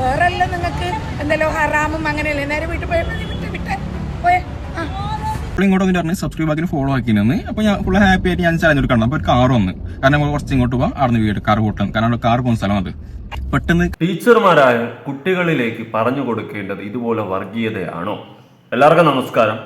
വേറെല്ലാം നിങ്ങൾക്ക് എന്തല്ലോ ഹറാമും അങ്ങനെയല്ലേ? നേരെ വീട്ടിൽ പോയാൽ മതി വിട്ട് വിട്ട്. പോയേ. ഇങ്ങോട്ട് വന്നിട്ട് പറഞ്ഞ് സബ്സ്ക്രൈബ് ആക്കി ഫോളോ ആക്കിയിരുന്നു അപ്പോൾ ഞാൻ ഫുൾ ഹാപ്പി ആയിട്ട് ഞാൻ ചലഞ്ച് എടുക്കണം. അപ്പോൾ ഒരു കാർ വന്ന്. കാരണം നമ്മൾ കുറച്ച് ഇങ്ങോട്ട് പോകാം അവിടെ നിന്ന് വീട് കാർ കൂട്ടണം. കാരണം അവിടെ കാർ പോകുന്ന സ്ഥലം അത്. പെട്ടെന്ന് ടീച്ചർമാരായ കുട്ടികളിലേക്ക് പറഞ്ഞു കൊടുക്കേണ്ടത് ഇതുപോലെ വർഗീയതയാണോ? എല്ലാവർക്കും നമസ്കാരം.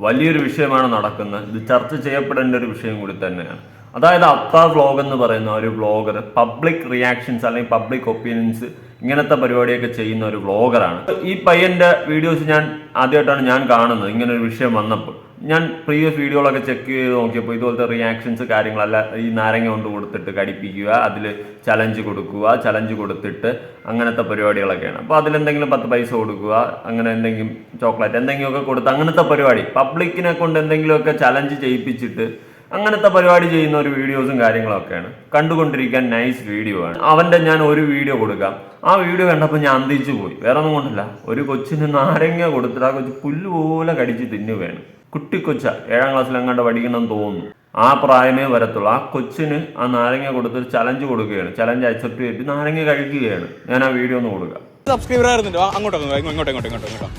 വലിയൊരു വിഷയമാണ് നടക്കുന്നത്. ഇത് ചർച്ച ചെയ്യപ്പെടേണ്ട ഒരു വിഷയം കൂടി തന്നെയാണ്. അതായത് അത്ത വ്ലോഗ് എന്ന് പറയുന്ന ഒരു വ്ലോഗർ പബ്ലിക് റിയാക്ഷൻസ് അല്ലെങ്കിൽ പബ്ലിക് ഒപ്പീനിയൻസ് ഇങ്ങനത്തെ പരിപാടിയൊക്കെ ചെയ്യുന്ന ഒരു വ്ളോഗറാണ്. ഈ പയ്യന്റെ വീഡിയോസ് ഞാൻ ആദ്യമായിട്ടാണ് ഞാൻ കാണുന്നത് ഇങ്ങനെ ഒരു വിഷയം വന്നപ്പോൾ ഞാൻ പ്രീവിയസ് വീഡിയോകളൊക്കെ ചെക്ക് ചെയ്ത് നോക്കിയപ്പോൾ ഇതുപോലത്തെ റിയാക്ഷൻസ് കാര്യങ്ങളല്ല ഈ നാരങ്ങ കൊണ്ട് കൊടുത്തിട്ട് കടിപ്പിക്കുക അതിൽ ചലഞ്ച് കൊടുക്കുക ചലഞ്ച് കൊടുത്തിട്ട് അങ്ങനത്തെ പരിപാടികളൊക്കെയാണ്. അപ്പോൾ അതിലെന്തെങ്കിലും പത്ത് പൈസ കൊടുക്കുക അങ്ങനെ എന്തെങ്കിലും ചോക്ലേറ്റ് എന്തെങ്കിലുമൊക്കെ കൊടുത്ത് അങ്ങനത്തെ പരിപാടി. പബ്ലിക്കിനെ കൊണ്ട് എന്തെങ്കിലുമൊക്കെ ചലഞ്ച് ചെയ്യിപ്പിച്ചിട്ട് അങ്ങനത്തെ പരിപാടി ചെയ്യുന്ന ഒരു വീഡിയോസും കാര്യങ്ങളൊക്കെയാണ്. കണ്ടുകൊണ്ടിരിക്കാൻ നൈസ് വീഡിയോ ആണ്. അവന്റെ ഞാൻ ഒരു വീഡിയോ കൊടുക്കാം. ആ വീഡിയോ കണ്ടപ്പോൾ ഞാൻ അന്തിച്ചു പോയി. വേറെ ഒന്നും കൊണ്ടല്ല. ഒരു കൊച്ചിന് നാരങ്ങ കൊടുത്തിട്ട് ആ കൊച്ചു പുല്ല് പോലെ കടിച്ച് തിന്നുകയാണ്. കുട്ടിക്കൊച്ച ഏഴാം ക്ലാസ്സിലെങ്ങാണ്ട് പഠിക്കണമെന്ന് തോന്നുന്നു. ആ പ്രായമേ വരത്തുള്ളൂ. ആ കൊച്ചിന് ആ നാരങ്ങ കൊടുത്തൊരു ചലഞ്ച് കൊടുക്കുകയാണ്. ചലഞ്ച് അക്സെപ്റ്റ് ചെയ്തിട്ട് നാരങ്ങ കഴിക്കുകയാണ്. ഞാൻ ആ വീഡിയോ ഒന്ന് കൊടുക്കുക സബ്സ്ക്രൈബർ ആയിരുന്നുണ്ട് ആ, അങ്ങോട്ടോ അങ്ങോട്ടോ ഇങ്ങോട്ടോ ഇങ്ങോട്ടോ ഇങ്ങോട്ടോ ഇങ്ങോട്ടോ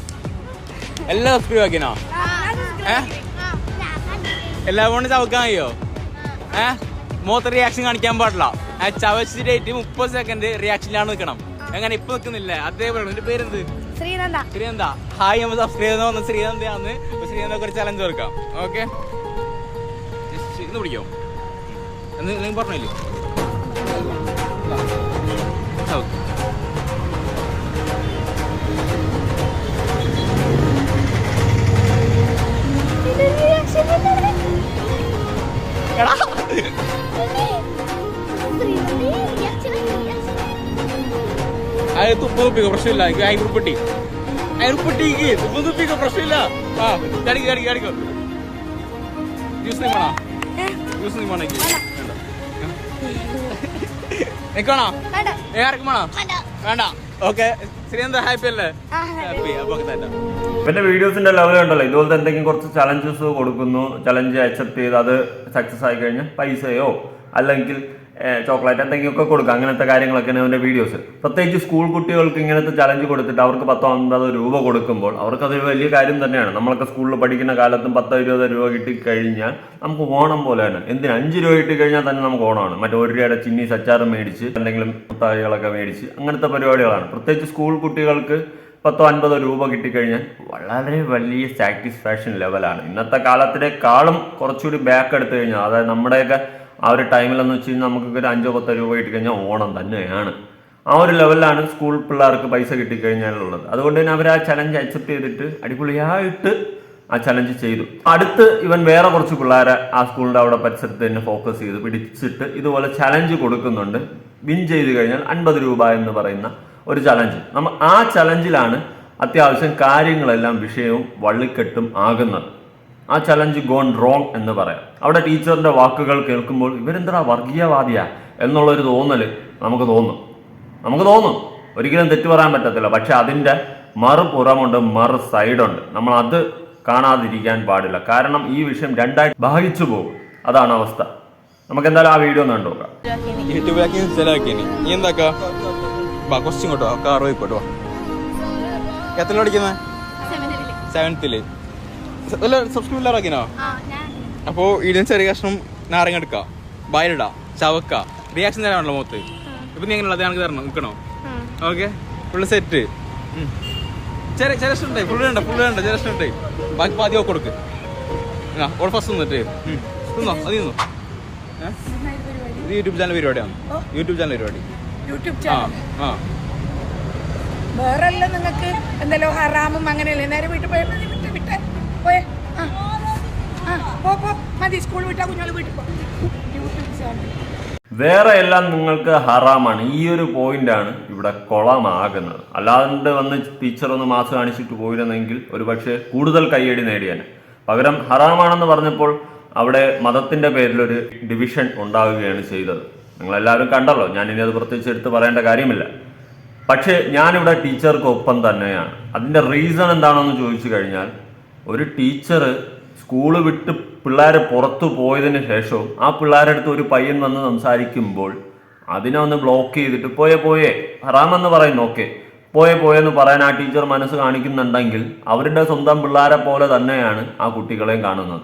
എല്ലാം സബ്സ്ക്രൈബ് ആക്കിനാ ഏ? എല്ലാം കൊണ്ട് ചവക്കാൻ കഴിയോ? ഏ? മോത്ത റിയാക്ഷൻ കാണിക്കാൻ പാടില്ല. ആ ചവച്ചിട്ട് മുപ്പത് സെക്കൻഡ് റിയാക്ഷനിലാണ് നിൽക്കണം. എങ്ങനെ? ഇപ്പൊ നിൽക്കുന്നില്ലേ. അതേപോലെ എന്റെ പേരെന്ത്? ശ്രീനന്ദ. ശ്രീനന്ദ. ഹായ് നമ്മൾ സബ്സ്ക്രൈബ് വന്ന ശ്രീനന്ദയാന്ന് ശ്രീനന്ദ ഒരു ചലഞ്ച് കൊടുക്കാം ഓക്കെ ഇന്ന് പിടിക്കോ? എന്ന് പറഞ്ഞില്ലേ? തുപ്പിക്കോ പ്രശ്നമില്ല. എനിക്ക് അയൽപ്പെട്ടി അയൽപ്പെട്ടിക്ക് തുപ്പ് തുപ്പിക്കോ പ്രശ്നമില്ല. ആ കടിക്ക് കടിക്ക് കടിക്കോ ജ്യൂസ് നീ വേണോ? ജ്യൂസ് നീ വേണോ നിക്കണോ വേണ്ട. ഏ ആർക്കും വേണോ? വേണ്ട. വേണ്ട. ഓക്കെ ശ്രീനന്ദ ഹാപ്പി അല്ലേ? ആ, happy. ഹാപ്പി അപ്പൊ തന്നെ. ഇവന്റെ വീഡിയോസിന്റെ ലെവൽ ഉണ്ടല്ലോ ഇതുപോലത്തെ എന്തെങ്കിലും കുറച്ച് ചലഞ്ചസ് കൊടുക്കുന്നു ചലഞ്ച് അക്സെപ്റ്റ് ചെയ്ത് അത് സക്സസ് ആയി കഴിഞ്ഞാൽ പൈസയോ അല്ലെങ്കിൽ ചോക്ലേറ്റ് എന്തെങ്കിലുമൊക്കെ കൊടുക്കുക അങ്ങനത്തെ കാര്യങ്ങളൊക്കെയാണ് അവന്റെ വീഡിയോസ് പ്രത്യേകിച്ച് സ്കൂൾ കുട്ടികൾക്ക് ഇങ്ങനത്തെ ചലഞ്ച് കൊടുത്തിട്ട് അവർക്ക് പത്തോ അമ്പതോ രൂപ കൊടുക്കുമ്പോൾ അവർക്ക് അതൊരു വലിയ കാര്യം തന്നെയാണ്. നമ്മളൊക്കെ സ്കൂളിൽ പഠിക്കുന്ന കാലത്തും പത്തോ ഇരുപതോ രൂപ കിട്ടി കഴിഞ്ഞാൽ നമുക്ക് ഓണം പോലെയാണ്. എന്തിന് അഞ്ച് രൂപ കിട്ടിക്കഴിഞ്ഞാൽ തന്നെ നമുക്ക് ഓണമാണ്. മറ്റേ ഒരു രൂപയുടെ ചിന്നി സച്ചാർ മേടിച്ച് എന്തെങ്കിലും മുത്തായികളൊക്കെ മേടിച്ച് അങ്ങനത്തെ പരിപാടികളാണ്. പ്രത്യേകിച്ച് സ്കൂൾ കുട്ടികൾക്ക് പത്തോ അൻപതോ രൂപ കിട്ടിക്കഴിഞ്ഞാൽ വളരെ വലിയ സാറ്റിസ്ഫാക്ഷൻ ലെവലാണ് ഇന്നത്തെ കാലത്തിനേക്കാളും കുറച്ചുകൂടി ബാക്ക് എടുത്തു കഴിഞ്ഞാൽ അതായത് നമ്മുടെയൊക്കെ ആ ഒരു ടൈമിലെന്ന് വെച്ച് കഴിഞ്ഞാൽ നമുക്കൊക്കെ ഒരു അഞ്ചോ പത്തോ രൂപ കിട്ടിക്കഴിഞ്ഞാൽ ഓണം തന്നെയാണ്. ആ ഒരു ലെവലിലാണ് സ്കൂൾ പിള്ളേർക്ക് പൈസ കിട്ടിക്കഴിഞ്ഞാലുള്ളത് അതുകൊണ്ട് തന്നെ അവർ ആ ചലഞ്ച് അക്സെപ്റ്റ് ചെയ്തിട്ട് അടിപൊളിയായിട്ട് ആ ചലഞ്ച് ചെയ്തു. അടുത്ത് ഇവൻ വേറെ കുറച്ച് പിള്ളേരെ ആ സ്കൂളിന്റെ അവിടെ പരിസരത്ത് തന്നെ ഫോക്കസ് ചെയ്ത് പിടിച്ചിട്ട് ഇതുപോലെ ചലഞ്ച് കൊടുക്കുന്നുണ്ട്. വിൻ ചെയ്ത് കഴിഞ്ഞാൽ അൻപത് രൂപ എന്ന് പറയുന്ന ഒരു ചലഞ്ച് നമ്മൾ ആ ചലഞ്ചിലാണ് അത്യാവശ്യം കാര്യങ്ങളെല്ലാം വിഷയവും വള്ളിക്കെട്ടും ആകുന്നത്. ആ ചലഞ്ച് ഗോൺ റോങ് എന്ന് പറയാം. അവിടെ ടീച്ചറിന്റെ വാക്കുകൾ കേൾക്കുമ്പോൾ ഇവരെന്താ വർഗീയവാദിയാ എന്നുള്ളൊരു തോന്നൽ നമുക്ക് തോന്നും. നമുക്ക് തോന്നും. ഒരിക്കലും തെറ്റ് പറയാൻ പറ്റത്തില്ല. പക്ഷെ അതിന്റെ മറുപുറമുണ്ട് മറു സൈഡുണ്ട്. നമ്മൾ അത് കാണാതിരിക്കാൻ പാടില്ല. കാരണം ഈ വിഷയം രണ്ടായി ഭാഗിച്ചു പോകും. അതാണ് അവസ്ഥ. നമുക്ക് എന്തായാലും ആ വീഡിയോ ഒന്ന് കണ്ടുനോക്കാം എത്ര പഠിക്കുന്നത്. സെവൻത്തിൽ ഇല്ലാറാക്കിനോ അപ്പോ ഇടിയൻ ചെറിയ കഷ്ണം നാരങ്ങ എടുക്ക ബയലിടാ ചവക്ക. റിയാക്ഷൻ തരാണല്ലോ മുഖത്ത്. ഇപ്പൊ നീ എങ്ങനെയുള്ളത്? ഞങ്ങൾക്ക് തരണം നിൽക്കണോ. ഓക്കെ ഫുള്ള് സെറ്റ് ചെറിയ ചെറിയ ഇഷ്ടം ഫുള്ള് വേണ്ട ഫുള്ള് വേണ്ട ചെറിയ ഇഷ്ടം ബാക്കി പാതി ഒക്കെ കൊടുക്ക്. ആ ഓൾ ഫസ്റ്റ് നിന്നിട്ട്. തിന്നോ? അത് തിന്നോ? ഇത് യൂട്യൂബ് ചാനൽ പരിപാടിയാണ്. യൂട്യൂബ് ചാനൽ പരിപാടി. യൂട്യൂബ് ചാനൽ ആ വേറെല്ലാം നിങ്ങൾക്ക് എന്തല്ലോ ഹറാമും അങ്ങനെയല്ലേ? നേരെ വീട്ടിൽ പോയപ്പോ വിട്ടേ പോയേ. പോ പോ മതി വേറെ എല്ലാം നിങ്ങൾക്ക് ഹറാമാണ്. ഈ ഒരു പോയിന്റ് ആണ് ഇവിടെ കൊളമാകുന്നത്. അല്ലാണ്ട് വന്ന് ടീച്ചർ ഒന്ന് മാസ് കാണിച്ചിട്ട് പോയിരുന്നെങ്കിൽ ഒരുപക്ഷെ കൂടുതൽ കയ്യടി നേടിയാണ് പകരം ഹറാമാണെന്ന് പറഞ്ഞപ്പോൾ അവിടെ മതത്തിന്റെ പേരിലൊരു ഡിവിഷൻ ഉണ്ടാവുകയാണ് ചെയ്തത്. നിങ്ങൾ എല്ലാവരും കണ്ടല്ലോ ഞാൻ ഇനി അത് പ്രത്യേകിച്ച് എടുത്ത് പറയേണ്ട കാര്യമില്ല. പക്ഷേ ഞാനിവിടെ ടീച്ചർക്ക് ഒപ്പം തന്നെയാണ്. അതിന്റെ റീസൺ എന്താണെന്ന് ചോദിച്ചു കഴിഞ്ഞാൽ ഒരു ടീച്ചർ സ്കൂൾ വിട്ട് പിള്ളേരെ പുറത്തു പോയതിന് ശേഷവും ആ പിള്ളേരുടെ അടുത്ത് ഒരു പയ്യൻ വന്ന് സംസാരിക്കുമ്പോൾ അതിനെ ഒന്ന് ബ്ലോക്ക് ചെയ്തിട്ട് പോയേ പോയേ. ഹറാമെന്ന് പറയുന്നു ഓക്കെ. പോയെ പോയെന്ന് പറയാൻ ആ ടീച്ചർ മനസ്സ് കാണിക്കുന്നുണ്ടെങ്കിൽ അവരുടെ സ്വന്തം പിള്ളേരെ പോലെ തന്നെയാണ് ആ കുട്ടികളെയും കാണുന്നത്.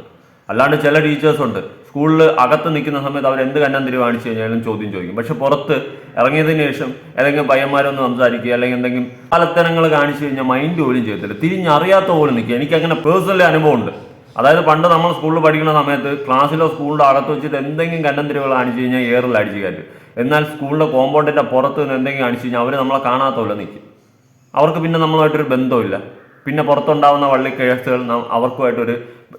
അല്ലാണ്ട് ചില ടീച്ചേഴ്സ് ഉണ്ട്. സ്കൂളിൽ അകത്ത് നിൽക്കുന്ന സമയത്ത് അവർ എന്ത് കന്നം തിരുവാണിച്ചു കഴിഞ്ഞാലും ചോദ്യം ചോദിക്കും. പക്ഷെ പുറത്ത് ഇറങ്ങിയതിന് ശേഷം ഏതെങ്കിലും പയ്യന്മാരൊന്ന് സംസാരിക്കുക അല്ലെങ്കിൽ എന്തെങ്കിലും പലത്തരങ്ങൾ കാണിച്ചു കഴിഞ്ഞാൽ മൈൻഡ് പോലും ചെയ്യത്തില്ല. തിരിഞ്ഞറിയാത്ത പോലും നിൽക്കുക. എനിക്ക് അങ്ങനെ പേഴ്സണലി അനുഭവമുണ്ട്. അതായത് പണ്ട് നമ്മൾ സ്കൂളിൽ പഠിക്കുന്ന സമയത്ത് ക്ലാസ്സിലോ സ്കൂളിന്റെ അകത്ത് വെച്ചിട്ട് എന്തെങ്കിലും കണ്ടന്തിരികൾ കാണിച്ചു കഴിഞ്ഞാൽ ഏറിൽ അടിച്ചു കയറ്റും. എന്നാൽ സ്കൂളിന്റെ കോമ്പൗണ്ടിന്റെ പുറത്ത് നിന്ന് എന്തെങ്കിലും കാണിച്ചു കഴിഞ്ഞാൽ അവർ നമ്മളെ കാണാത്ത പോലെ നിൽക്കും. അവർക്ക് പിന്നെ നമ്മളുമായിട്ടൊരു ബന്ധമില്ല പിന്നെ പുറത്തുണ്ടാവുന്ന വള്ളിക്കേസുകൾ നാം അവർക്കുമായിട്ടൊരു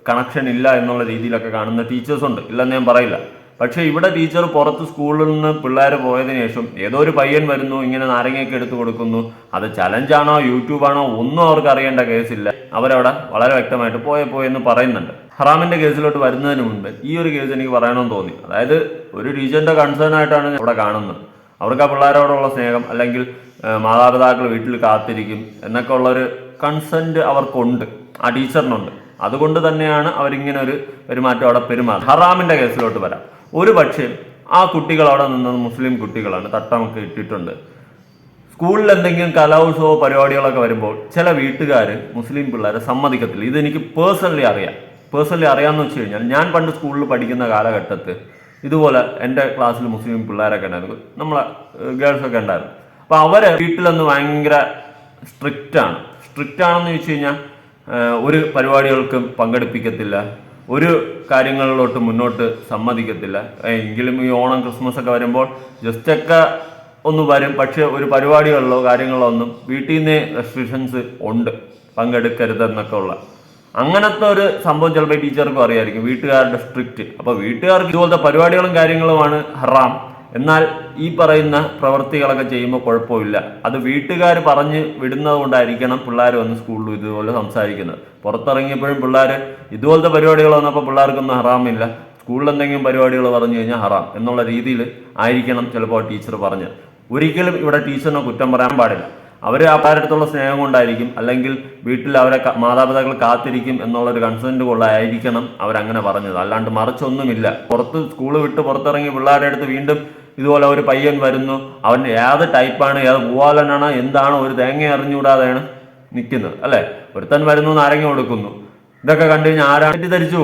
കണക്ഷൻ ഇല്ല എന്നുള്ള രീതിയിലൊക്കെ കാണുന്ന ടീച്ചേഴ്സുണ്ട് ഇല്ലെന്ന് ഞാൻ പറയില്ല. പക്ഷേ ഇവിടെ ടീച്ചർ പുറത്ത് സ്കൂളിൽ നിന്ന് പിള്ളേർ പോയതിനു ശേഷം ഏതോ ഒരു പയ്യൻ വരുന്നു ഇങ്ങനെ നാരങ്ങയൊക്കെ എടുത്തു കൊടുക്കുന്നു. അത് ചലഞ്ചാണോ യൂട്യൂബാണോ ഒന്നും അവർക്ക് അറിയേണ്ട കേസില്ല അവരവിടെ വളരെ വ്യക്തമായിട്ട് പോയ എന്ന് പറയുന്നുണ്ട്. ഹറാമിന്റെ കേസിലോട്ട് വരുന്നതിന് മുൻപ് ഈ ഒരു കേസ് എനിക്ക് പറയണമെന്ന് തോന്നി. അതായത് ഒരു ടീച്ചറിന്റെ കൺസേൺ ആയിട്ടാണ് ഇവിടെ കാണുന്നത്. അവർക്ക് ആ പിള്ളേരോടുള്ള സ്നേഹം അല്ലെങ്കിൽ മാതാപിതാക്കൾ വീട്ടിൽ കാത്തിരിക്കും എന്നൊക്കെ ഉള്ളൊരു കൺസെന്റ് അവർക്കുണ്ട്. ആ ടീച്ചറിനുണ്ട്. അതുകൊണ്ട് തന്നെയാണ് അവരിങ്ങനെ ഒരു പെരുമാറ്റം അവിടെ പെരുമാറുന്നത്. ഹറാമിന്റെ കേസിലോട്ട് വരാം. ഒരു പക്ഷേ ആ കുട്ടികൾ അവിടെ നിന്നത് മുസ്ലിം കുട്ടികളാണ് തട്ടമൊക്കെ ഇട്ടിട്ടുണ്ട്. സ്കൂളിൽ എന്തെങ്കിലും കലോത്സവ പരിപാടികളൊക്കെ വരുമ്പോൾ ചില വീട്ടുകാർ മുസ്ലിം പിള്ളേരെ സമ്മതിക്കത്തില്ല. ഇതെനിക്ക് പേഴ്സണലി അറിയാം. പേഴ്സണലി അറിയാമെന്ന് വെച്ച് കഴിഞ്ഞാൽ ഞാൻ പണ്ട് സ്കൂളിൽ പഠിക്കുന്ന കാലഘട്ടത്തിൽ ഇതുപോലെ എന്റെ ക്ലാസ്സിൽ മുസ്ലിം പിള്ളേരൊക്കെ ഉണ്ടായിരുന്നു. നമ്മളെ ഗേൾസൊക്കെ ഉണ്ടായിരുന്നു. അപ്പോൾ അവർ വീട്ടിലൊന്ന് ഭയങ്കര സ്ട്രിക്റ്റ് ആണ്. സ്ട്രിക്റ്റ് ആണെന്ന് ചോദിച്ചു കഴിഞ്ഞാൽ ഒരു പരിപാടികൾക്കും പങ്കെടുപ്പിക്കത്തില്ല. ഒരു കാര്യങ്ങളിലോട്ട് മുന്നോട്ട് സമ്മതിക്കത്തില്ല. എങ്കിലും ഈ ഓണം ക്രിസ്മസ് ഒക്കെ വരുമ്പോൾ ജസ്റ്റ് ഒക്കെ ഒന്ന് വരും. പക്ഷേ ഒരു പരിപാടികളിലോ കാര്യങ്ങളോ ഒന്നും വീട്ടിൽ നിന്ന് റെസ്ട്രിക്ഷൻസ് ഉണ്ട്. പങ്കെടുക്കരുതെന്നൊക്കെ ഉള്ള അങ്ങനത്തെ ഒരു സംഭവം ചിലപ്പോൾ ടീച്ചർക്കും അറിയായിരിക്കും. വീട്ടുകാരുടെ സ്ട്രിക്റ്റ് അപ്പോൾ വീട്ടുകാർക്ക് ഇതുപോലത്തെ പരിപാടികളും കാര്യങ്ങളുമാണ് ഹറാം. എന്നാൽ ഈ പറയുന്ന പ്രവൃത്തികളൊക്കെ ചെയ്യുമ്പോൾ കുഴപ്പമില്ല. അത് വീട്ടുകാർ പറഞ്ഞ് വിടുന്നത് കൊണ്ടായിരിക്കണം പിള്ളേർ വന്ന് സ്കൂളിൽ ഇതുപോലെ സംസാരിക്കുന്നത്. പുറത്തിറങ്ങിയപ്പോഴും പിള്ളേർ ഇതുപോലത്തെ പരിപാടികൾ വന്നപ്പോൾ പിള്ളേർക്കൊന്നും ഹറാമില്ല. സ്കൂളിൽ എന്തെങ്കിലും പരിപാടികൾ പറഞ്ഞു കഴിഞ്ഞാൽ ഹറാം എന്നുള്ള രീതിയിൽ ആയിരിക്കണം ചിലപ്പോൾ ടീച്ചർ പറഞ്ഞത്. ഒരിക്കലും ഇവിടെ ടീച്ചറിനെ കുറ്റം പറയാൻ പാടില്ല. അവർ ആ പാരടുത്തുള്ള സ്നേഹം കൊണ്ടായിരിക്കും അല്ലെങ്കിൽ വീട്ടിൽ അവരെ മാതാപിതാക്കൾ കാത്തിരിക്കും എന്നുള്ളൊരു കൺസെന്റ് കൊണ്ടായിരിക്കണം അവരങ്ങനെ പറഞ്ഞത്. അല്ലാണ്ട് മറിച്ചൊന്നുമില്ല. പുറത്ത് സ്കൂൾ വിട്ട് പുറത്തിറങ്ങി പിള്ളേരുടെ അടുത്ത് വീണ്ടും ഇതുപോലെ ഒരു പയ്യൻ വരുന്നു. അവൻ ഏത് ടൈപ്പാണ് ഏത് പൂവാലനാണ് എന്താണ് ഒരു തേങ്ങ അറിഞ്ഞുകൂടാതെയാണ് നിൽക്കുന്നത് അല്ലേ? ഒരുത്തൻ വരുന്നു നാരങ്ങ കൊടുക്കുന്നു ഇതൊക്കെ കണ്ടു കഴിഞ്ഞാൽ ആരാണ് തെറ്റിദ്ധരിച്ചു.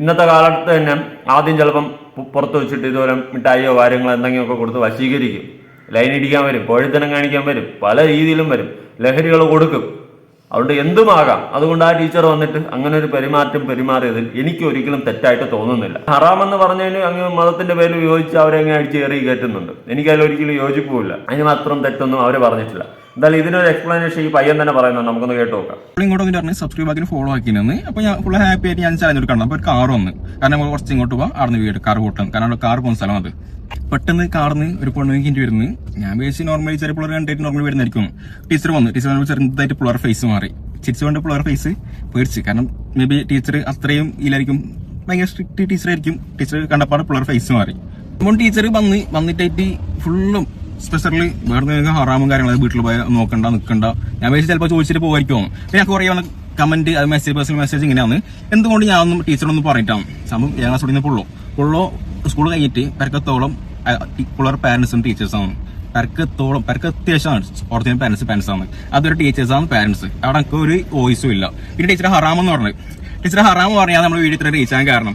ഇന്നത്തെ കാലത്ത് തന്നെ ആദ്യം ചിലപ്പം പുറത്ത് വെച്ചിട്ട് ഇതുപോലെ മിഠായിയോ കാര്യങ്ങളോ എന്തെങ്കിലുമൊക്കെ കൊടുത്ത് വശീകരിക്കും. ലൈൻ ഇടിക്കാൻ വരും കോഴിത്തനം കാണിക്കാൻ വരും പല രീതിയിലും വരും. ലഹരികൾ കൊടുക്കും. അതുകൊണ്ട് എന്തുമാകാം? അതുകൊണ്ട് ആ ടീച്ചർ വന്നിട്ട് അങ്ങനെ ഒരു പെരുമാറ്റം പെരുമാറിയതിൽ എനിക്ക് ഒരിക്കലും തെറ്റായിട്ട് തോന്നുന്നില്ല. ഹറാമെന്ന് പറഞ്ഞതിന് അങ്ങ് മതത്തിന്റെ പേരിൽ ഉപയോഗിച്ച് അവരെ അങ്ങ് അടിച്ച് കയറി കയറ്റുന്നുണ്ട്. എനിക്കതിൽ ഒരിക്കലും യോജിപ്പുമില്ല. അതിന് മാത്രം തെറ്റൊന്നും അവരെ പറഞ്ഞിട്ടില്ല. എന്തായാലും ഇതിനൊരു എക്സ്പ്ലനേഷൻ ഈ പയ്യൻ തന്നെ പറയുന്നുണ്ട്. നമുക്കൊന്ന് കേട്ട് നോക്കാം ഇങ്ങോട്ട് പറഞ്ഞ് സബ്സ്ക്രൈബ് ആക്കി ഫോളോ ആക്കിയിരുന്നു അപ്പോൾ ഞാൻ ഫുൾ ഹാപ്പി ആയിട്ട് ഞാൻ ചാലഞ്ച് എടുക്കണം. അപ്പോൾ ഒരു കാർ വന്ന്. കാരണം നമ്മൾ കുറച്ച് ഇങ്ങോട്ട് പോവാം. അവിടെ വീട് കാർ കൂട്ടണം. കാരണം അവിടെ കാർ പോകുന്ന സ്ഥലം അത്. പെട്ടെന്ന് കാർന്ന് ഒരു പെണ്ണ് എനിക്ക് വരുന്നു. ഞാൻ വിചാരിച്ച് നോർമലി ചെറിയ പിള്ളേർ കണ്ടിട്ട് നോർമലി വരുന്നതായിരിക്കും. ടീച്ചർ വന്നു. ടീച്ചർ ചെറുതായിട്ട് പിള്ളേർ ഫേസ് മാറി. ചിരിച്ചു കൊണ്ട് പിള്ളേർ ഫേസ് പേടിച്ച്. കാരണം മേ ബി ടീച്ചർ അത്രയും ഇതിലായിരിക്കും ഭയങ്കര സ്ട്രിക്റ്റ് ടീച്ചറായിരിക്കും ടീച്ചർ കണ്ടപ്പാട് പിള്ളേർ ഫേസ് മാറി. അപ്പം ടീച്ചർ വന്ന് വന്നിട്ടായിട്ട് ഫുള്ളും സ്പെഷ്യലി വേറെ നിങ്ങൾക്ക് ഹറാമും കാര്യങ്ങളും വീട്ടിൽ പോയി നോക്കണ്ട നിൽക്കണ്ട ഞാൻ വിചാരിച്ചു ചിലപ്പോൾ ചോദിച്ചിട്ട് പോകായിരിക്കും പിന്നെ കുറേ വന്ന കമന്റ് അത് മെസ്സേജ് പേഴ്സണൽ മെസ്സേജ് ഇങ്ങനെയാണ്. എന്തുകൊണ്ട് ഞാൻ ഒന്നും ടീച്ചറൊന്നും പറഞ്ഞിട്ടാണ് സംഭവം ഏഴാം ക്ലാസ് പുള്ളോ. പുള്ളോ സ്കൂൾ കഴിഞ്ഞിട്ട് പെരക്കത്തോളം പിള്ളേർ പാരൻസും ടീച്ചേഴ്സാണ് പെരക്കത്തോളം പെരക്ക് അത്യാവശ്യമാണ്. ഒറിജിനൽ പാരൻസ് പാരന്റ്സ് ആണ്. അതൊരു ടീച്ചേഴ്സാണ് പാരൻസ് അവിടെ എനിക്ക് ഒരു വോയിസും ഇല്ല. പിന്നെ ടീച്ചർ ഹറാമെന്ന് പറഞ്ഞത് ടീച്ചർ ഹറാമ് പറഞ്ഞാൽ നമ്മൾ വീഡിയോ ഇത്രയും റീച്ച് കാരണം.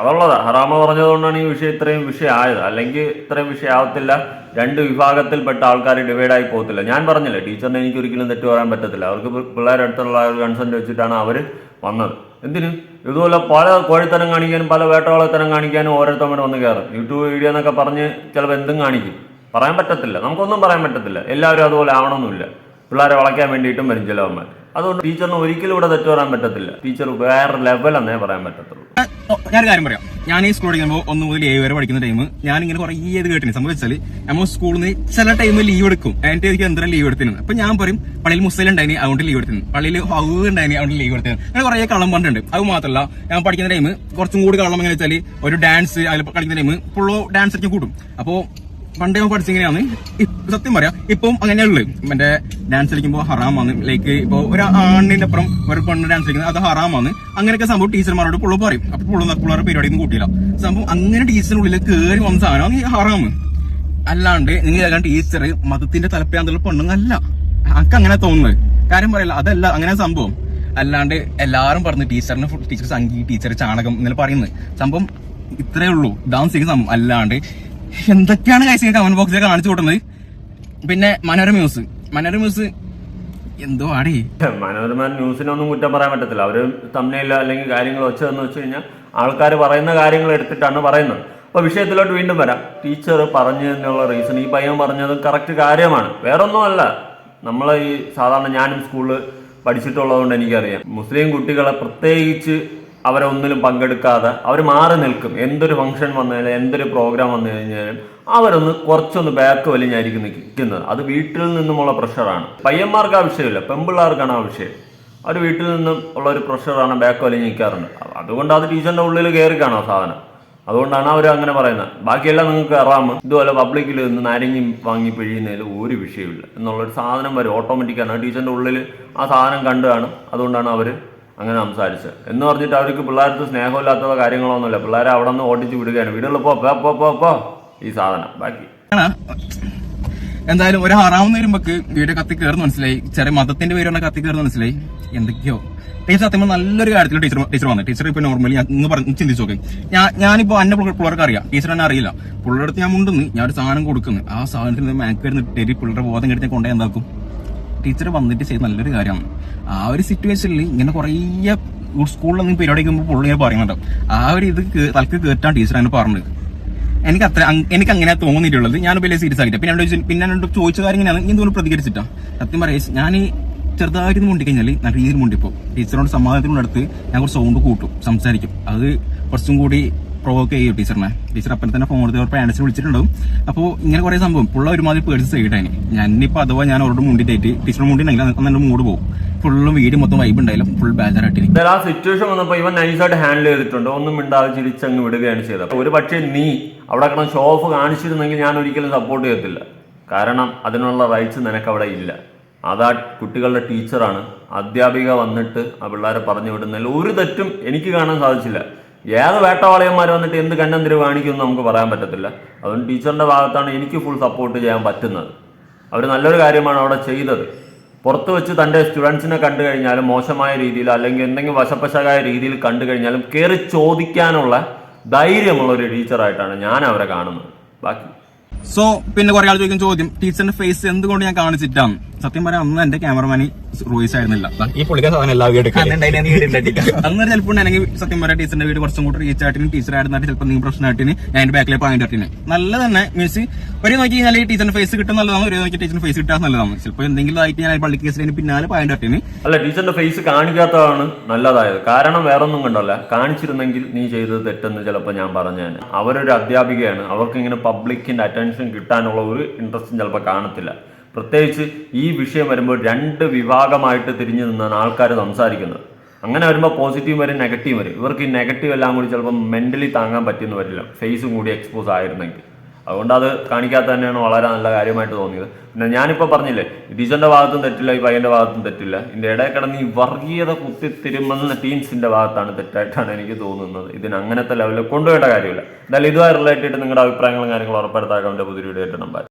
അതുള്ളതാ. ഹറാമ് പറഞ്ഞതുകൊണ്ടാണ് ഈ വിഷയം ഇത്രയും വിഷയമായത്. അല്ലെങ്കിൽ ഇത്രയും വിഷയമാവത്തില്ല രണ്ട് വിഭാഗത്തിൽപ്പെട്ട ആൾക്കാർ ഡിവൈഡായി പോകത്തില്ല. ഞാൻ പറഞ്ഞില്ല ടീച്ചറിനെ എനിക്ക് ഒരിക്കലും തെറ്റ് പറയാൻ പറ്റത്തില്ല. അവർക്ക് പിള്ളേരടുത്തുള്ള ഒരു കൺസെന്റ് വെച്ചിട്ടാണ് അവർ വന്നത്. എന്തിന്? ഇതുപോലെ പല കോഴിത്തരം കാണിക്കാനും പല വേട്ടവളത്തരം കാണിക്കാനും ഓരോരുത്തരും വന്ന് കയറും. യൂട്യൂബ് വീഡിയോ എന്നൊക്കെ പറഞ്ഞ് ചിലപ്പോൾ എന്തും കാണിക്കും. പറയാൻ പറ്റത്തില്ല. നമുക്കൊന്നും പറയാൻ പറ്റത്തില്ല. എല്ലാവരും അതുപോലെ ആവണമെന്നില്ല പിള്ളേരെ വളയ്ക്കാൻ വേണ്ടിയിട്ടും വരും ചിലവന്മാർ. അതുകൊണ്ട് ടീച്ചറിന് ഒരിക്കലും ഇവിടെ തെറ്റ് പറയാൻ പറ്റത്തില്ല. ടീച്ചർ വേറെ ലെവലെന്നേ പറയാൻ പറ്റത്തുള്ളൂ. ഞാൻ കാര്യം പറയാം. ഞാൻ ഈ സ്കൂളിൽ പഠിക്കുമ്പോൾ ഒന്ന് മുതൽ ഏഴ് വരെ പഠിക്കുന്ന ടൈം ഞാൻ ഇങ്ങനെ കുറെ ഈ ഏത് കേട്ടിന് സംഭവിച്ചാൽ നമ്മൾ സ്കൂളിൽ നിന്ന് ചില ടൈമിൽ ലീവ് എടുക്കും. അതിന്റെ എനിക്ക് എന്തെങ്കിലും ലീവ് എടുത്തിരുന്നു. അപ്പൊ ഞാൻ പറയും പള്ളിയിൽ മുസ്ലിം ഉണ്ടായിന് അതുകൊണ്ട് ലീവ് എടുത്തിരുന്നു. പള്ളിയിൽ ഹൗ ഉണ്ടായിന് അതുകൊണ്ട് ലീവ് എടുത്തിരുന്നു. അങ്ങനെ കുറെ കള്ളം പറഞ്ഞിട്ടുണ്ട്. അത് മാത്രമല്ല ഞാൻ പഠിക്കുന്ന ടൈം കുറച്ചും കൂടി കള്ളം എങ്ങനെ വെച്ചാൽ ഒരു ഡാൻസ് അതിൽ കളിക്കുന്ന ടൈം ഫുള്ളോ ഡാൻസ് ഒക്കെ കൂട്ടും. അപ്പോൾ പണ്ട് ഞാൻ പഠിച്ചിങ്ങനെയാണ് സത്യം പറയാം ഇപ്പം അങ്ങനെയുള്ളു മറ്റേ ഡാൻസ് കളിക്കുമ്പോൾ ഹറാമാണ്. ലൈക്ക് ഇപ്പൊ ഒരു ആണിന്റെ അപ്പുറം ഒരു പെണ്ണ് ഡാൻസ് കളിക്കുന്നത് അത് ഹറാമാണ്. അങ്ങനെയൊക്കെ സംഭവം ടീച്ചർമാരോട് പുള്ള പറയും. അപ്പൊ പുള്ള പിള്ളേർ പരിപാടി ഒന്നും കൂട്ടിയില്ല. സംഭവം അങ്ങനെ ടീച്ചറിനുള്ളിൽ കയറി വന്ന സാധനമാണ് ഈ ഹറാമ്. അല്ലാണ്ട് നിങ്ങൾ ടീച്ചർ മതത്തിന്റെ തലപ്പാന്തുള്ള പെണ്ണുങ്ങല്ല അക്ക അങ്ങനെ തോന്നുന്നത്. കാര്യം പറയില്ല അതല്ല അങ്ങനെ സംഭവം. അല്ലാണ്ട് എല്ലാരും പറഞ്ഞ് ടീച്ചറിന് ടീച്ചർ സംഗീ ടീച്ചർ ചാണകം ഇന്നലെ പറയുന്നത്. സംഭവം ഇത്രേ ഉള്ളൂ. ഡാൻസ് ചെയ്യുന്ന സംഭവം. അല്ലാണ്ട് എന്തൊക്കെയാണ് കൈസ് കമന്റ് ബോക്സിൽ കാണിച്ചു കൂട്ടുന്നത് പിന്നെ മനോരമ ന്യൂസ് മനോരമ ന്യൂസ് എന്തോ ആടേ? മനോരമ ന്യൂസിനൊന്നും കുറ്റം പറയാൻ പറ്റത്തില്ല. അവർ തമ്മിലില്ല അല്ലെങ്കിൽ കാര്യങ്ങൾ വെച്ചതെന്ന് വെച്ച് കഴിഞ്ഞാൽ ആൾക്കാർ പറയുന്ന കാര്യങ്ങൾ എടുത്തിട്ടാണ് പറയുന്നത്. അപ്പോൾ വിഷയത്തിലോട്ട് വീണ്ടും വരാം. ടീച്ചർ പറഞ്ഞതിനുള്ള റീസൺ ഈ പയ്യൻ പറഞ്ഞത് കറക്റ്റ് കാര്യമാണ്. വേറൊന്നും അല്ല നമ്മൾ ഈ സാധാരണ ഞാനും സ്കൂളിൽ പഠിച്ചിട്ടുള്ളതുകൊണ്ട് എനിക്കറിയാം. മുസ്ലിം കുട്ടികളെ പ്രത്യേകിച്ച് അവരെ ഒന്നിലും പങ്കെടുക്കാതെ അവർ മാറി നിൽക്കും. എന്തൊരു ഫംഗ്ഷൻ വന്നാലും എന്തൊരു പ്രോഗ്രാം വന്നു കഴിഞ്ഞാലും അവരൊന്ന് കുറച്ചൊന്ന് ബാക്ക് വലിഞ്ഞായിരിക്കും നിൽക്കുന്നത്. അത് വീട്ടിൽ നിന്നുമുള്ള പ്രഷറാണ് പയ്യന്മാർക്ക് ആ വിഷയമില്ല. പെമ്പിള്ളാർക്കാണ് ആ വിഷയം. അവർ വീട്ടിൽ നിന്നും ഉള്ള ഒരു പ്രഷറാണ് ബാക്ക് വലിഞ്ഞ് നിൽക്കാറുണ്ട്. അതുകൊണ്ട് അത് ടീച്ചറിന്റെ ഉള്ളിൽ കയറി കാണാം സാധനം. അതുകൊണ്ടാണ് അവർ അങ്ങനെ പറയുന്നത്. ബാക്കിയെല്ലാം നിങ്ങൾക്ക് അറിയാമോ ഇതുപോലെ പബ്ലിക്കിൽ നിന്ന് നാരങ്ങി വാങ്ങി പിഴിയുന്നതിൽ ഒരു വിഷയമില്ല എന്നുള്ളൊരു സാധനം വരും. ഓട്ടോമാറ്റിക്കാണ് ടീച്ചറിന്റെ ഉള്ളിൽ ആ സാധനം കണ്ടു കാണും. അതുകൊണ്ടാണ് അവർ അങ്ങനെ സംസാരിച്ച്. എന്ന് പറഞ്ഞിട്ട് അവർക്ക് പിള്ളേർക്ക് സ്നേഹമില്ലാത്തതോ കാര്യങ്ങളൊന്നുമില്ല പിള്ളേരെ അവിടെ നിന്ന് ഓടിച്ച് വിടുകയാണ്. വീടുകളിൽ പോ പോ, പോ പോ ഈ സാധനം ബാക്കി. എന്തായാലും ഒരു ഹറാമെന്ന് വരുമ്പോക്ക് വീട് കത്തി കയറുന്ന മനസ്സിലായി. ചെറിയ മതത്തിന്റെ പേര് കത്തി കയറുന്ന മനസ്സിലായി. എന്തൊക്കെയോ. ടീച്ചർ സത്യം നല്ലൊരു കാര്യത്തിൽ ടീച്ചർ ടീച്ചർ വന്നു. ടീച്ചർ ഇപ്പൊ നോർമലി ഇന്ന് പറഞ്ഞു ചിന്തിച്ചു നോക്കി. ഞാൻ ഞാനിപ്പോ അന്നെ പിള്ളേർക്ക് അറിയാം. ടീച്ചർ എന്നെ അറിയില്ല. പിള്ളേരുടെ അടുത്ത് ഞാൻ മുണ്ടുന്നു ഞാൻ ഒരു സാധനം കൊടുക്കുന്നു. ആ സാധനത്തിൽ മാക്ക് വരുന്ന പിള്ളേരുടെ ബോധം കെടുത്തി കൊണ്ടേ എന്താക്കും. ടീച്ചർ വന്നിട്ട് ചെയ്ത് നല്ലൊരു കാര്യമാണ് ആ ഒരു സിറ്റുവേഷനിൽ ഇങ്ങനെ കുറേ സ്കൂളിൽ നിന്ന് പരിപാടി കഴിയുമ്പോൾ പുള്ളി ഇങ്ങനെ പറയുന്നുണ്ട്. ആ ഒരു ഇത് തലക്ക് കേട്ടാണ് ടീച്ചർ അങ്ങനെ പറഞ്ഞത് എനിക്ക് അത്ര എനിക്ക് അങ്ങനെ തോന്നിയിട്ടുള്ളത് ഞാൻ വലിയ സീരിയസ് ആക്കിയിട്ട് പിന്നെ രണ്ട് പിന്നെ രണ്ട് ചോദിച്ച കാര്യം ഇങ്ങനെയാണ്. നീ തോന്നുന്നു പ്രതികരിച്ചിട്ടാ? സത്യം പറയാ ഞാൻ ചെറുതായിട്ട് മുണ്ടി കഴിഞ്ഞാൽ നല്ല രീതിയിൽ മുണ്ടിപ്പോ ടീച്ചറോട് സമാധാനത്തിനടുത്ത് ഞാൻ കുറച്ച് സൗണ്ട് കൂട്ടും സംസാരിക്കും. അത് കുറച്ചും കൂടി പ്രൊവോക്ക് ചെയ്യും ടീച്ചറിനെ. ടീച്ചർ അപ്പം തന്നെ ഫോൺ എടുത്ത് പാരൻസിനെ വിളിച്ചിട്ടുണ്ടാവും. അപ്പോൾ ഇങ്ങനെ കുറേ സംഭവം. പുള്ള ഒരുമാതിരി പേടിച്ച് സൈഡാണ് ഞാൻ ഇനിയിപ്പോൾ അഥവാ ഞാൻ അവരോട് മുണ്ടിട്ടായിട്ട് ടീച്ചറോട് മുണ്ടിണ്ടെങ്കിൽ അന്നെ മൂഡ് പോകും ഫുള്ളും വീട് മൊത്തം വൈബ് ഉണ്ടായാലും ഫുൾ ബേജാറായിട്ട് ആ സിറ്റുവേഷൻ വന്നപ്പോൾ ഇവൻ നൈസായിട്ട് ഹാൻഡിൽ ചെയ്തിട്ടുണ്ട്. ഒന്നും മിണ്ടാതെ ചിരിച്ചങ്ങ് വിടുകയാണ് ചെയ്തത്. ഒരു പക്ഷേ നീ അവിടെ കിടന്ന് ഷോ ഓഫ് കാണിച്ചിരുന്നെങ്കിൽ ഞാൻ ഒരിക്കലും സപ്പോർട്ട് ചെയ്യത്തില്ല. കാരണം അതിനുള്ള റൈറ്റ്സ് നിനക്ക് അവിടെ ഇല്ല. അതാ കുട്ടികളുടെ ടീച്ചറാണ് അധ്യാപിക വന്നിട്ട് ആ പിള്ളേരെ പറഞ്ഞു വിടുന്നതിൽ ഒരു തെറ്റും എനിക്ക് കാണാൻ സാധിച്ചില്ല. ഏത് വേട്ടവാളയന്മാർ വന്നിട്ട് എന്ത് കന്നന്തിരി കാണിക്കുമെന്ന് നമുക്ക് പറയാൻ പറ്റത്തില്ല. അതുകൊണ്ട് ടീച്ചറിന്റെ ഭാഗത്താണ് എനിക്ക് ഫുൾ സപ്പോർട്ട് ചെയ്യാൻ പറ്റുന്നത്. അവർ നല്ലൊരു കാര്യമാണ് അവിടെ ചെയ്തത്. പുറത്ത് വെച്ച് തന്റെ സ്റ്റുഡൻസിനെ കണ്ടു കഴിഞ്ഞാലും മോശമായ രീതിയിൽ അല്ലെങ്കിൽ എന്തെങ്കിലും വശപ്പശകായ രീതിയിൽ കണ്ടു കഴിഞ്ഞാലും കയറി ചോദിക്കാനുള്ള ധൈര്യമുള്ള ഒരു ടീച്ചറായിട്ടാണ് ഞാൻ അവരെ കാണുന്നത്. ബാക്കി സോ പിന്നെ കുറെ ആൾ ചോദിക്കും ചോദ്യം ടീച്ചറിന്റെ ഫേസ് എന്തുകൊണ്ട് ഞാൻ കാണിച്ചിട്ടാണ്? സത്യം പറയാം അന്ന് എന്റെ ക്യാമറമാനി റോയിസ് ആയിരുന്നില്ല. ഈ പുള്ളിക്കാൻ സാധനം എല്ലാവരും എടുക്കാം അന്ന് ചിലപ്പോൾ ഉണ്ടെങ്കിൽ സത്യം പറയാം ടീച്ചറിന്റെ വീട് കുറച്ചും കൂടി റീച്ച് ആയിട്ടിന് ടീച്ചർ ആയിരുന്നായിട്ട് ചിലപ്പോൾ നീ പ്രശ്നമായിട്ടിന് ഞാൻ എന്റെ ബാക്കിലെ പോയിന്റ് ആട്ടിന് നല്ല തന്നെ മീൻസ് ഒരു നോക്കി കഴിഞ്ഞാൽ ടീച്ചറിന്റെ ഫേസ് കിട്ടും നല്ലതാണ് ഒരു നോക്കി ടീച്ചറിന് ഫേസ് കിട്ടാൻ നല്ലതാണ്. ചിലപ്പോൾ എന്തെങ്കിലും ആയിട്ട് ഞാൻ പള്ളി കേസിന് പിന്നാലെ പോയിന്റ് ആട്ടിന് അല്ല ടീച്ചറിന്റെ ഫേസ് കാണിക്കാത്തതാണ് നല്ലതായത്. കാരണം വേറെ ഒന്നും കണ്ടല്ല. കാണിച്ചിരുന്നെങ്കിൽ നീ ചെയ്തത് തെറ്റെന്ന് ചിലപ്പോൾ ഞാൻ പറഞ്ഞേനെ. അവരൊരു അധ്യാപികയാണ്. അവർക്ക് ഇങ്ങനെ പബ്ലിക്കിന്റെ അറ്റൻഷൻ കിട്ടാനുള്ള ഒരു ഇൻട്രസ്റ്റും ചിലപ്പോൾ കാണത്തില്ല. പ്രത്യേകിച്ച് ഈ വിഷയം വരുമ്പോൾ രണ്ട് വിഭാഗമായിട്ട് തിരിഞ്ഞു നിന്നാണ് ആൾക്കാർ സംസാരിക്കുന്നത്. അങ്ങനെ വരുമ്പോൾ പോസിറ്റീവ് വരും നെഗറ്റീവ് വരും. ഇവർക്ക് ഈ നെഗറ്റീവ് എല്ലാം കൂടി ചിലപ്പോൾ മെന്റലി താങ്ങാൻ പറ്റിയെന്ന് വരില്ല. ഫേസും കൂടി എക്സ്പോസ് ആയിരുന്നെങ്കിൽ. അതുകൊണ്ട് അത് കാണിക്കാത്ത തന്നെയാണ് വളരെ നല്ല കാര്യമായിട്ട് തോന്നിയത്. പിന്നെ ഞാനിപ്പോൾ പറഞ്ഞില്ലേ ടീച്ചറിന്റെ ഭാഗത്തും തെറ്റില്ല ഈ പയ്യന്റെ ഭാഗത്തും തെറ്റില്ല. ഇതിന്റെ ഇടയിൽ കിടന്ന് ഈ വർഗീയത കുത്തിത്തിരുമെന്ന ടീംസിന്റെ ഭാഗത്താണ് തെറ്റായിട്ടാണ് എനിക്ക് തോന്നുന്നത്. ഇതിന് അങ്ങനത്തെ ലെവലിൽ കൊണ്ടുപോയേണ്ട കാര്യമില്ല. എന്തായാലും ഇതുമായി റിലേറ്റഡ് നിങ്ങളുടെ അഭിപ്രായങ്ങളും കാര്യങ്ങളും ഉറപ്പെടുത്താൻ പുതിയ വീഡിയോ ആയിട്ട് നമ്പർ